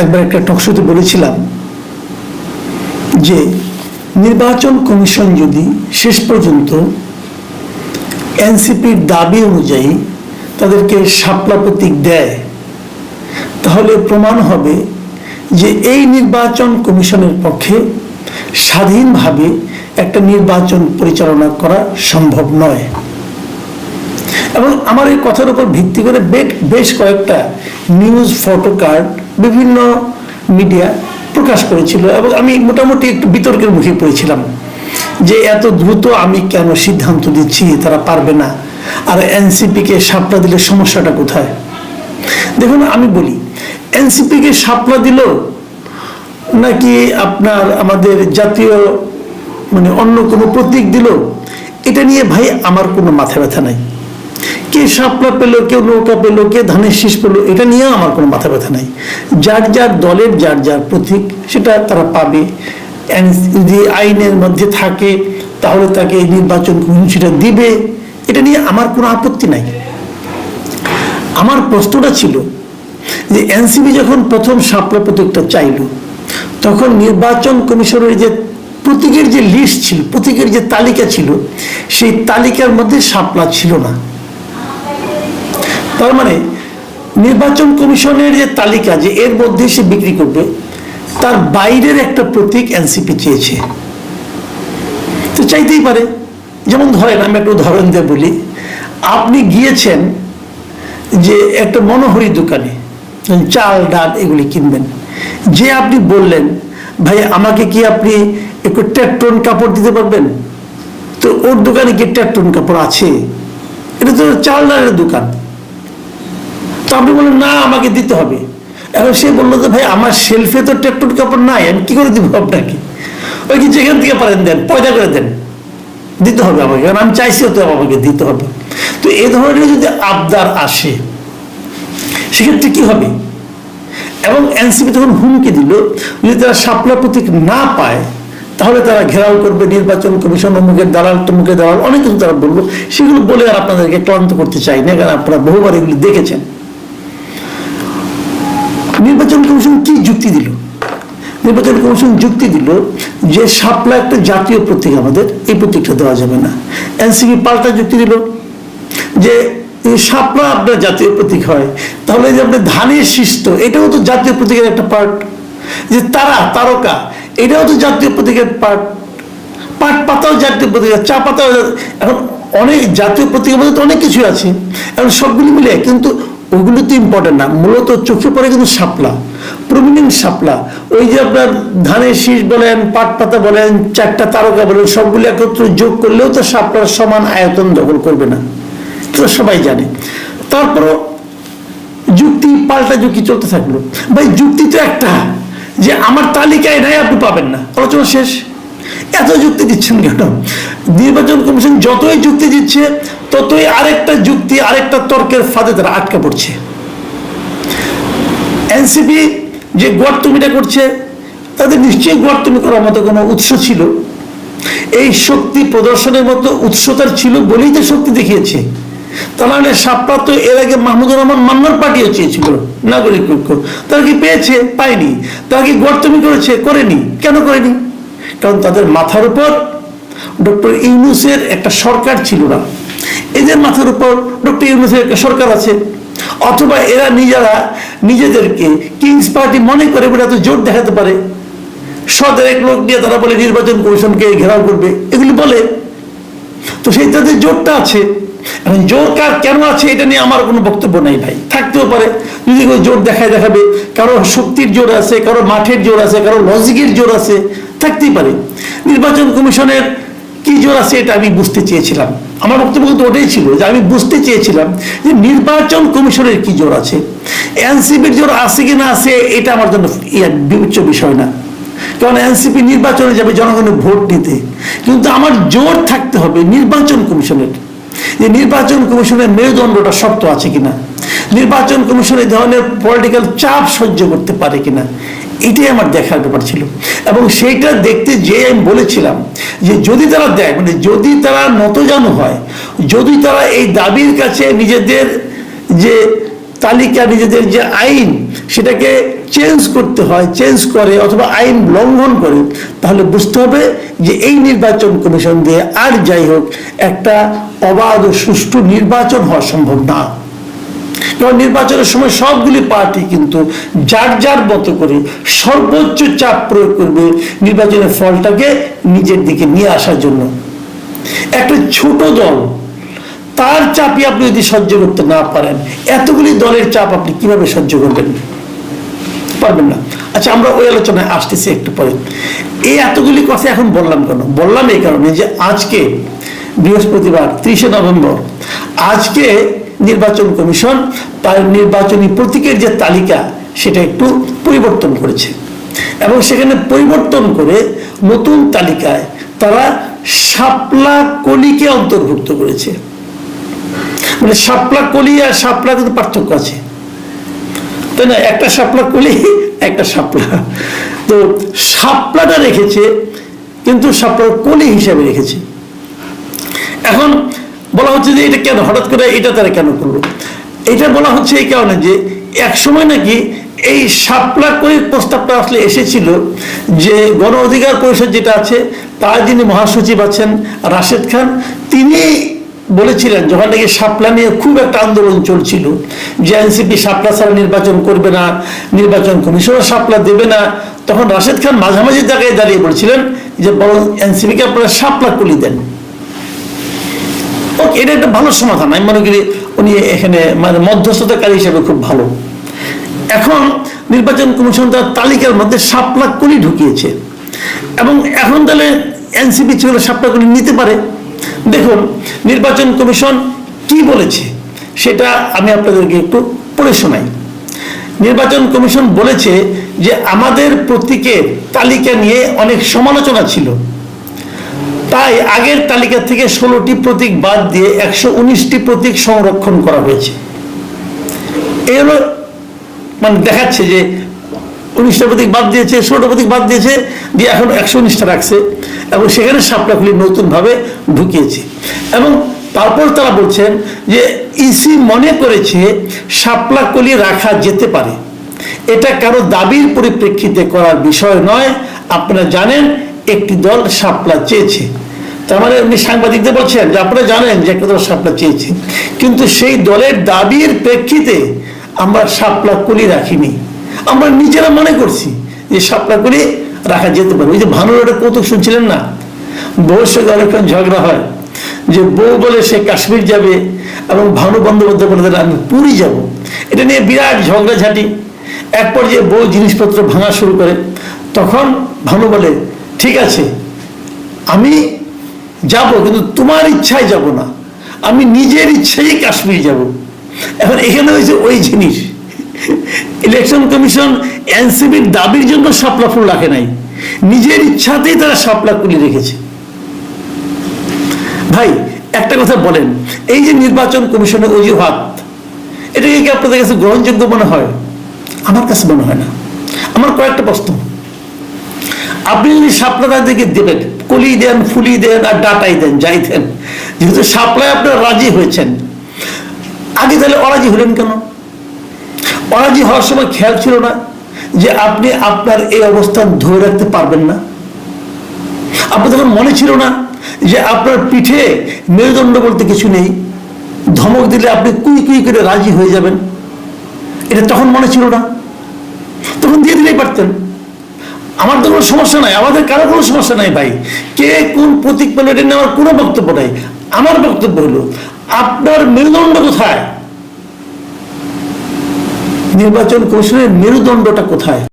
একবার একটা টকশোতে বলেছিলাম যে নির্বাচন কমিশন যদি শেষ পর্যন্ত এনসিপির দাবি অনুযায়ী তাদেরকে শাপলা প্রতীক দেয়, তাহলে প্রমাণ হবে যে এই নির্বাচন কমিশনের পক্ষে স্বাধীনভাবে একটা নির্বাচন পরিচালনা করা সম্ভব নয়। এবং আমার এই কথার উপর ভিত্তি করে বেশ কয়েকটা নিউজ ফটো কার্ড বিভিন্ন মিডিয়া প্রকাশ করেছিল এবং আমি মোটামুটি একটু বিতর্কের মুখে পড়েছিলাম যে এত দ্রুত আমি কেন সিদ্ধান্ত দিচ্ছি তারা পারবে না? আর এনসিপিকে সাপলা দিলে সমস্যাটা কোথায়? দেখুন, আমি বলি এনসিপিকে সাপলা দিল নাকি আপনার আমাদের জাতীয় মানে অন্য কোনো প্রতীক দিল? এটা নিয়ে ভাই আমার কোনো মাথা ব্যথা নাই। কে শাপলা পেল কেউ নৌকা পেল, কে ধানের শীষ পেল, এটা নিয়েও আমার কোনো মাথা ব্যথা নাই। যার যার দলের, যার যার প্রতীক, সেটা তারা পাবে। যদি আইনের মধ্যে থাকে, তাহলে তাকে এই নির্বাচন সেটা দিবে। এটা নিয়ে আমার কোনো আপত্তি নাই। আমার প্রশ্নটা ছিল যে এনসিবি যখন প্রথম সাপলা প্রতীকটা চাইল, তখন নির্বাচন কমিশনের যে প্রতীকের যে লিস্ট ছিল, প্রতীকের যে তালিকা ছিল, সেই তালিকার মধ্যে সাপলা ছিল না। তার মানে নির্বাচন কমিশনের যে তালিকা যে এর মধ্যে সে বিক্রি করবে, তার বাইরের একটা প্রতীক এনসিপি চেয়েছে। তো চাইতেই পারে, যেমন ধরেন আমি একটা উদাহরণ দিয়ে বলি, আপনি গিয়েছেন যে একটা মনোহরি দোকানে, চাল, ডাল এগুলি কিনবেন। যে আপনি বললেন, ভাই, আমাকে কি আপনি একটু টেট্রন কাপড় দিতে পারবেন? তো ওর দোকানে কি টেট্রন কাপড় আছে? এটা তো চাল, ডালের দোকান। তো আপনি বললেন, না, আমাকে দিতে হবে। এখন সে বলল যে, ভাই, আমার শেলফে তো টেকটুর কাপড় নাই, আমি কি করে দিব আপনাকে? ওই কি যেখান থেকে পারেন দেন, পয়দা করে দেন। দিতে হবে আমাকে, কারণ আমি চাইছিও তো আমাকে দিতে হবে। তো এ ধরনের যদি আবদার আসে, সেক্ষেত্রে কি হবে? এবং এনসিপি তখন হুমকি দিল, যদি তারা শাপলা প্রতীক না পায়, তাহলে তারা ঘেরাও করবে, নির্বাচন কমিশন, অমুকের দালাল, তমুকের দালাল, অনেক কিছু তারা বলল। সেগুলো বলে আর আপনাদেরকে ক্লান্ত করতে চাই না, কারণ আপনারা বহুবার এগুলি দেখেছেন। নির্বাচন কমিশন কি যুক্তি দিল? নির্বাচন কমিশন যুক্তি দিল যে শাপলা একটা জাতীয় প্রতীক আমাদের, এই প্রতীকটা দেওয়া যাবে না। এনসিপি পাল্টা যুক্তি দিল যে সাপলা আপনার জাতীয় প্রতীক হয়। তাহলে যে আপনার ধানের শিষ্ট এটাও তো জাতীয় প্রতীকের একটা পার্ট যে তারা, তারকা, এটাও তো জাতীয় প্রতীকের পার্ট পাট পাতাও জাতীয় প্রতীক, চা পাতাও এখন অনেক জাতীয় প্রতীকের মধ্যে তো অনেক কিছু আছে। এখন সবগুলি মিলে কিন্তু ওগুলো তো ইম্পর্টেন্ট না। মূলত চোখে পড়ে কিন্তু শাপলা। প্রমিনেন্ট শাপলা। ওই যে আপনার ধানের শীষ বলেন, পাট পাতা বলেন, চারটা তারকা বলেন, সবগুলো একত্রে যোগ করলেও তো শাপলার সমান আয়তন দখল করবে না। তো সবাই জানে। তারপরও যুক্তি পাল্টা যুক্তি চলতে থাকল। ভাই, যুক্তি তো একটা, যে আমার তালিকায় নাই আপনি পাবেন না। আলোচনা শেষ। এত যুক্তি দিচ্ছেন কেন? নির্বাচন কমিশন যতই যুক্তি দিচ্ছে, ততই আরেকটা যুক্তি, আরেকটা তর্কের ফাঁদে তারা আটকা পড়ছে। এনসিপি যে গর্তমিটা করছে, তাদের নিশ্চয়ই গর্তমি করার মতো কোনো উৎস ছিল। এই শক্তি প্রদর্শনের মতো উৎসতার ছিল বলেই তো শক্তি দেখিয়েছে। তা নাহলে সাপটা তো এর আগে মাহমুদুর রহমান মান্নার পার্টিও চেয়েছিল, নাগরিক ঐক্য। তারা কি পেয়েছে? পায়নি। তারা কি গর্তমি করেছে? করেনি। কেন করেনি? কারণ তাদের মাথার উপর ডক্টর ইউনুসের একটা সরকার ছিল না। এদের মাথার উপর ডক্টর ইউনুসের একটা সরকার আছে। অথবা এরা নিজেরা নিজেদেরকে কিংস পার্টি মনে করে বলে এত জোর দেখাতে পারে। সদের এক লোক দিয়ে তারা বলে নির্বাচন কমিশনকে ঘেরাও করবে। এগুলি বলে। তো সেই তাদের জোরটা আছে। এখন জোর কার কেন আছে এটা নিয়ে আমার কোনো বক্তব্য নাই ভাই। থাকতেও পারে। যদি কেউ জোর দেখায় দেখাবে কারও শক্তির জোর আছে কারও মাঠের জোর আছে কারও লজিকের জোর আছে, থাকতেই পারে। নির্বাচন কমিশনের কি জোর আছে এটা আমি বুঝতে চেয়েছিলাম। আমার বক্তব্য কিন্তু ওটাই ছিল যে আমি বুঝতে চেয়েছিলাম যে নির্বাচন কমিশনের কি জোর আছে। এনসিপির জোর আছে কি না আছে, এটা আমার জন্য বিবেচ্য বিষয় না। কারণ এনসিপি নির্বাচনে যাবে, জনগণের ভোট নিতে। কিন্তু আমার জোর থাকতে হবে নির্বাচন কমিশনের। যে নির্বাচন কমিশনের মেরুদণ্ডটা শক্ত আছে কিনা। নির্বাচন কমিশন এই ধরনের পলিটিক্যাল চাপ সহ্য করতে পারে কিনা। এটাই আমার দেখার ব্যাপার ছিল। এবং সেইটা দেখতে যে আমি বলেছিলাম যে যদি তারা দেয় মানে যদি তারা নতজানু হয়, যদি তারা এই দাবির কাছে নিজেদের যে তালিকা, নিজেদের যে আইন, সেটাকে চেঞ্জ করতে হয় চেঞ্জ করে অথবা আইন লঙ্ঘন করে, তাহলে বুঝতে হবে যে এই নির্বাচন কমিশন দিয়ে আর যাই হোক, একটা অবাধ সুষ্ঠু নির্বাচন হওয়া সম্ভব না। কারণ নির্বাচনের সময় সবগুলি পার্টি কিন্তু যার যার মতো করে সর্বোচ্চ চাপ প্রয়োগ করবে নির্বাচনের ফলটাকে নিজের দিকে নিয়ে আসার জন্য। একটা ছোট দল, তার চাপই আপনি যদি সহ্য করতে না পারেন, এতগুলি দলের চাপ আপনি কীভাবে সহ্য করবেন? পারবেন না। আচ্ছা আমরা ওই আলোচনায় আসতেছি একটু পরে। এই এতগুলি কথা এখন বললাম কেন? বললাম এই কারণে যে আজকে বৃহস্পতিবার, ত্রিশে নভেম্বর, আজকে নির্বাচন কমিশন তার নির্বাচনী প্রতীকের যে তালিকা, সেটা একটু পরিবর্তন করেছে। এবং সেখানে পরিবর্তন করে নতুন তালিকায় তারা শাপলা কলিকে অন্তর্ভুক্ত করেছে। মানে শাপলা কলি আর শাপলা কিন্তু পার্থক্য আছে। তাই না? একটা শাপলা কলি, একটা শাপলা। তো শাপলাটা রেখেছে, কিন্তু শাপলার কলি হিসাবে রেখেছে। এখন বলা হচ্ছে যে এটা কেন? হঠাৎ করে এটা তারা কেন করল? এটা বলা হচ্ছে এই কারণে যে এক সময় নাকি এই সাপলা করে প্রস্তাবটা আসলে এসেছিল যে গণ অধিকার পরিষদ যেটা আছে, তার যিনি মহাসচিব আছেন রাশেদ খান, তিনি বলেছিলেন যখন নাকি সাপলা নিয়ে খুব একটা আন্দোলন চলছিল যে এনসিপি শাপলা ছাড়া নির্বাচন করবে না, নির্বাচন কমিশনও সাপলা দেবে না। তখন রাশেদ খান মাঝামাঝি জায়গায় দাঁড়িয়ে বলছিলেন যে বরং এনসিপিকে আপনারা সাপলা কলি দেন। ওকে, এটা একটা ভালো সমাধান। আমি মনে করি উনি এখানে মানে মধ্যস্থতাকারী হিসেবে খুব ভালো। এখন নির্বাচন কমিশন তার তালিকার মধ্যে সাত লাখ কোটি ঢুকিয়েছে। এবং এখন তাহলে এনসিপি ছিল সাত লাখ কোটি নিতে পারে। দেখুন, নির্বাচন কমিশন কি বলেছে সেটা আমি আপনাদেরকে একটু পড়ে শোনাই। নির্বাচন কমিশন বলেছে যে আমাদের প্রতীকের তালিকা নিয়ে অনেক সমালোচনা ছিল। তাই আগের তালিকা থেকে ষোলোটি প্রতীক বাদ দিয়ে একশো উনিশটি প্রতীক সংরক্ষণ করা হয়েছে। এই হলো মানে দেখাচ্ছে যে উনিশটা প্রতীক বাদ দিয়েছে, ষোলোটা প্রতীক বাদ দিয়েছে, দিয়ে এখন একশো উনিশটা রাখছে এবং সেখানে সাপলাখুলি নতুনভাবে ঢুকিয়েছে। এবং তারপর তারা বলছেন যে ইসি মনে করেছে শাপলাকলি রাখা যেতে পারে। এটা কারও দাবির পরিপ্রেক্ষিতে করার বিষয় নয়। আপনারা জানেন একটি দল সাপলা চেয়েছে। তার মানে উনি সাংবাদিকদের বলছেন যে আপনারা জানেন যে একটা দল শাপলা চেয়েছে। কিন্তু সেই দলের দাবির প্রেক্ষিতে আমরা সাপলা কলি রাখিনি। আমরা নিজেরা মনে করছি যে সাপলা কলি রাখা যেতে পারে। ওই যে ভানুর একটা কৌতুক শুনছিলেন না? বউর সঙ্গে অনেকক্ষণ ঝগড়া হয় যে বউ বলে সে কাশ্মীর যাবে এবং ভানু বন্দ্যোপাধ্যায় বলে আমি পুরী যাব। এটা নিয়ে বিরাট ঝগড়াঝাটি। এক পর্যায়ে বউ জিনিসপত্র ভাঙা শুরু করে। তখন ভানু বলে ঠিক আছে? আমি যাব, কিন্তু তোমার ইচ্ছায় যাব না। আমি নিজের ইচ্ছাই কাশ্মীর যাব। এখন এখানে হয়েছে ওই জিনিস। ইলেকশন কমিশন এনসিবির দাবির জন্য শাপলা ফুল রাখে নাই। নিজের ইচ্ছাতেই তারা শাপলা কুলি রেখেছে। ভাই, একটা কথা বলেন। এই যে নির্বাচন কমিশনের অজুহাত, এটাকে কি আপনাদের কাছে গ্রহণযোগ্য মনে হয়? আমার কাছে মনে হয় না। আমার কয়েকটা প্রশ্ন। আপনি যদি তাদেরকে দেবেন, কলি দেন, ফুলি দেন আর ডাটাই দেন, যাই দেন, যেহেতু শাপলায় আপনারা রাজি হয়েছেন, আগে তাহলে অরাজি হলেন কেন? অরাজি হওয়ার সময় খেয়াল ছিল না যে আপনি আপনার এই অবস্থান ধরে রাখতে পারবেন না। আপনার তখন মনে ছিল না যে আপনার পিঠে মেরুদণ্ড বলতে কিছু নেই, ধমক দিলে আপনি কুই কুই করে রাজি হয়ে যাবেন। এটা তখন মনে ছিল না। তখন দিয়ে দিলেই পারতেন। আমার তো কোনো সমস্যা নাই, আমাদের কারও কোনো সমস্যা নাই ভাই। কে কোন প্রতীক পেল এটা নিয়ে আমার কোনো বক্তব্য নাই। আমার বক্তব্য হলো, আপনার মেরুদণ্ড কোথায়? নির্বাচন কমিশনের মেরুদণ্ডটা কোথায়?